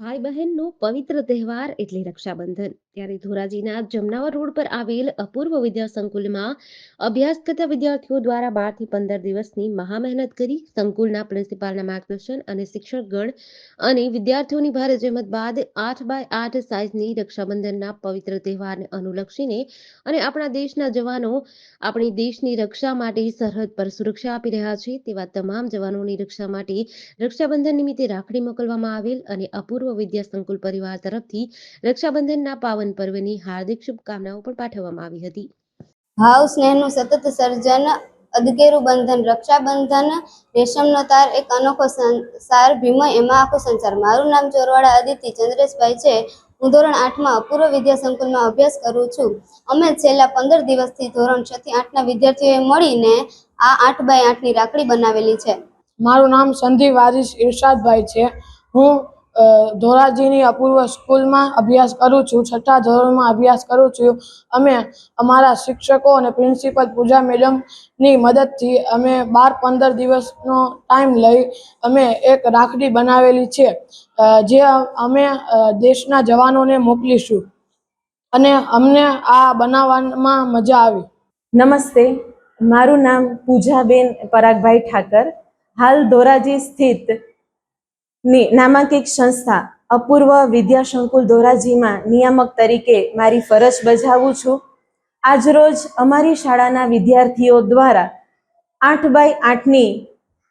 ભાઈ બહેનનો પવિત્ર તહેવાર એટલે રક્ષાબંધન. ત્યારે ધોરાજીના જમનાવર રોડ પર આવેલ અપૂર્વ વિદ્યા સંકુલમાં અભ્યાસ કરતા વિદ્યાર્થીઓ દ્વારા બારથી પંદર દિવસની મહા મહેનત કરી સંકુલના પ્રિન્સિપાલના માર્ગદર્શન અને શિક્ષકગણ અને વિદ્યાર્થીઓની ભારે જહેમત બાદ આઠ બાય આઠ સાઇઝની રક્ષાબંધનના પવિત્ર તહેવારને અનુલક્ષીને અને આપણા દેશના જવાનો આપણી દેશની રક્ષા માટે સરહદ પર સુરક્ષા આપી રહ્યા છે, તેવા તમામ જવાનોની રક્ષા માટે રક્ષાબંધન નિમિત્તે રાખડી મોકલવામાં આવેલ અને અપૂર્વ વિદ્યા સંકુલ પરિવાર તરફથી રક્ષાબંધનના પાવન પર્વની હાર્દિક શુભકામનાઓ પણ પાઠવવામાં આવી હતી. ભાવ સ્નેહનું સતત સર્જન અદગેરું બંધન રક્ષાબંધન રેશમનો તાર એક અનોખો સંસાર ભીમય એમાં આખો સંસાર. મારું નામ ચોરવાડા અદિતિ ચંદ્રેશભાઈ છે. હું ધોરણ આઠમાં અપૂર્વ વિદ્યા સંકુલમાં અભ્યાસ કરું છું. અમે છેલ્લા પંદર દિવસથી ધોરણ છ થી આઠના વિદ્યાર્થીઓએ મળીને આ આઠ બાય આઠની રાખડી બનાવેલી છે. મારું નામ સંધિ વારિસ ઇરશાદભાઈ છે. હું ધોરાજીની અપૂર્વ સ્કૂલમાં અભ્યાસ કરું છું. છઠ્ઠા ધોરણમાં અભ્યાસ કરું છું. અમે અમારા શિક્ષકો અને પ્રિન્સિપલ પૂજા મેડમની મદદથી અમે બાર પંદર દિવસનો ટાઈમ લઈ અમે એક રાખડી બનાવેલી છે. જે અમે દેશના જવાનોને મોકલીશું. અને અમને આ બનાવવામાં મજા આવી. નમસ્તે. મારું નામ પૂજાબેન પરાગભાઈ ઠાકર. હાલ ધોરાજી સ્થિત નામાંકિત સંસ્થા અપૂર્વ વિદ્યા સંકુલ ધોરાજીમાં નિયામક તરીકે મારી ફરજ બજાવું છું. આજરોજ અમારી શાળાના વિદ્યાર્થીઓ દ્વારા આઠ બાય આઠની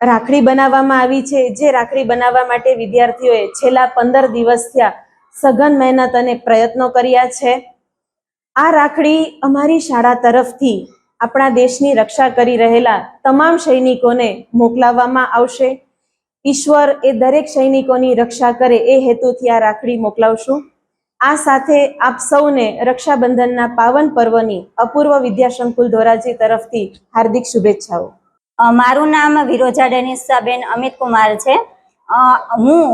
રાખડી બનાવવામાં આવી છે. જે રાખડી બનાવવા માટે વિદ્યાર્થીઓએ છેલ્લા પંદર દિવસ થયા સઘન મહેનત અને પ્રયત્નો કર્યા છે. આ રાખડી અમારી શાળા તરફથી આપણા દેશની રક્ષા કરી રહેલા તમામ સૈનિકોને મોકલાવવામાં આવશે. ઈશ્વર એ દરેક સૈનિકોની રક્ષા કરે એ હેતુથી આ રાખડી મોકલાવશું. આ સાથે આપ સૌને રક્ષાબંધનના પાવન પર્વની અપૂર્વ વિદ્યાસંકુલ ધોરાજી તરફથી હાર્દિક શુભેચ્છાઓ. મારું નામ વિરોજા ડેનિસાબેન અમિત કુમાર છે હું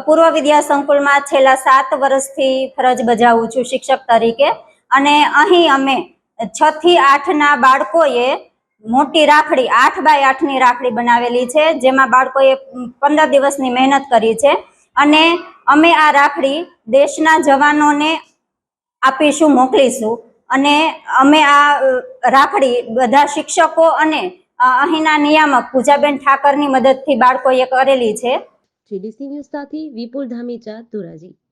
અપૂર્વ વિદ્યા સંકુલમાં છેલ્લા સાત વર્ષથી ફરજ બજાવું છું શિક્ષક તરીકે. અને અહીં અમે છ થી આઠના બાળકોએ મોટી રાખડી, આઠ બાય આઠની રાખડી બનાવેલી છે, જેમાં બાળકોએ પંદર દિવસની મહેનત કરી છે. અને અમે આ રાખડી દેશના જવાનોને આપીશું, મોકલીશું. અને અમે આ રાખડી બધા શિક્ષકો અને અહીંના નિયામક પૂજાબેન ઠાકરની મદદથી બાળકોએ કરેલી છે. વિપુલ ધામીચા ધોરાજી.